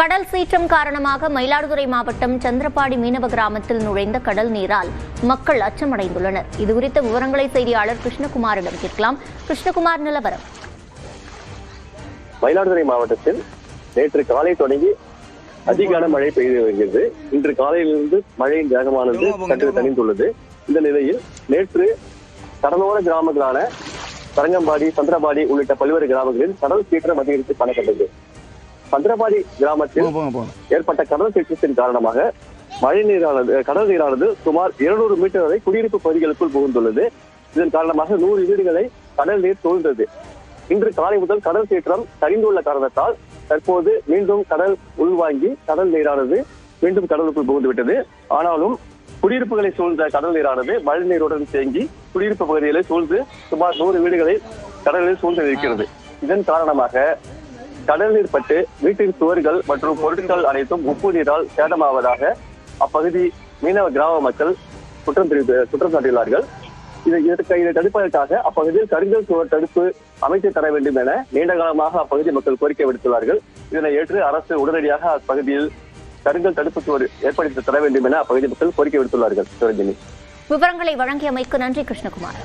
கடல் சீற்றம் காரணமாக மயிலாடுதுறை மாவட்டம் சந்திரபாடி மீனவ கிராமத்தில் நுழைந்த கடல் நீரால் மக்கள் அச்சமடைந்துள்ளனர். இதுகுறித்த விவரங்களை செய்தியாளர் கிருஷ்ணகுமாரிடம் கேட்கலாம். கிருஷ்ணகுமார் நிலவரம். மயிலாடுதுறை மாவட்டத்தில் நேற்று காலை தொடங்கி அதிகான மழை பெய்து வருகிறது. இன்று காலையிலிருந்து மழையின் வேகமானது சற்று தணிந்துள்ளது. இந்த நிலையில் நேற்று கடலோர கிராமங்களான தரங்கம்பாடி சந்திரபாடி உள்ளிட்ட பல்வேறு கிராமங்களில் கடல் சீற்றம் அதிகரித்து காணப்பட்டது. சந்திரபாடி கிராமத்தில் ஏற்பட்ட கடல் சீற்றத்தின் காரணமாக மழை நீரானது கடல் நீரானது சுமார் 200 மீட்டர் வரை குடியிருப்பு பகுதிகளுக்குள் புகுந்துள்ளது. இதன் காரணமாக நூறு வீடுகளை கடல் நீர் சூழ்ந்தது இன்று காலை முதல் கடல் சீற்றம் சரிந்துள்ள காரணத்தால் தற்போது மீண்டும் கடல் உள்வாங்கி கடல் நீரானது மீண்டும் கடலுக்குள் புகுந்து விட்டது ஆனாலும் குடியிருப்புகளை சூழ்ந்த கடல் நீரானது மழை நீருடன் தேங்கி குடியிருப்பு பகுதிகளை சூழ்ந்து சுமார் நூறு வீடுகளை கடலில் சூழ்ந்து இருக்கிறது. இதன் காரணமாக கடல் நீர் பட்டு வீட்டின் சுவர்கள் மற்றும் பொருட்கள் அனைத்தும் உப்பு நீரால் சேதமாவதாக அப்பகுதி மீனவ கிராம மக்கள் குற்றம் தெரிவித்து குற்றம் சாட்டியுள்ளார்கள். இதை இதற்கு இதை தடுப்பதற்காக அப்பகுதியில் கருங்கல் சுவர் தடுப்பு அமைத்து தர வேண்டும் என நீண்ட காலமாக அப்பகுதி மக்கள் கோரிக்கை விடுத்துள்ளார்கள். இதனை ஏற்று அரசு உடனடியாக அப்பகுதியில் கருங்கல் தடுப்பு சுவர் ஏற்படுத்தி தர வேண்டும் என அப்பகுதி மக்கள் கோரிக்கை விடுத்துள்ளார்கள். சிவரஞ்சனி விவரங்களை வழங்கியமைக்கு நன்றி கிருஷ்ணகுமார்.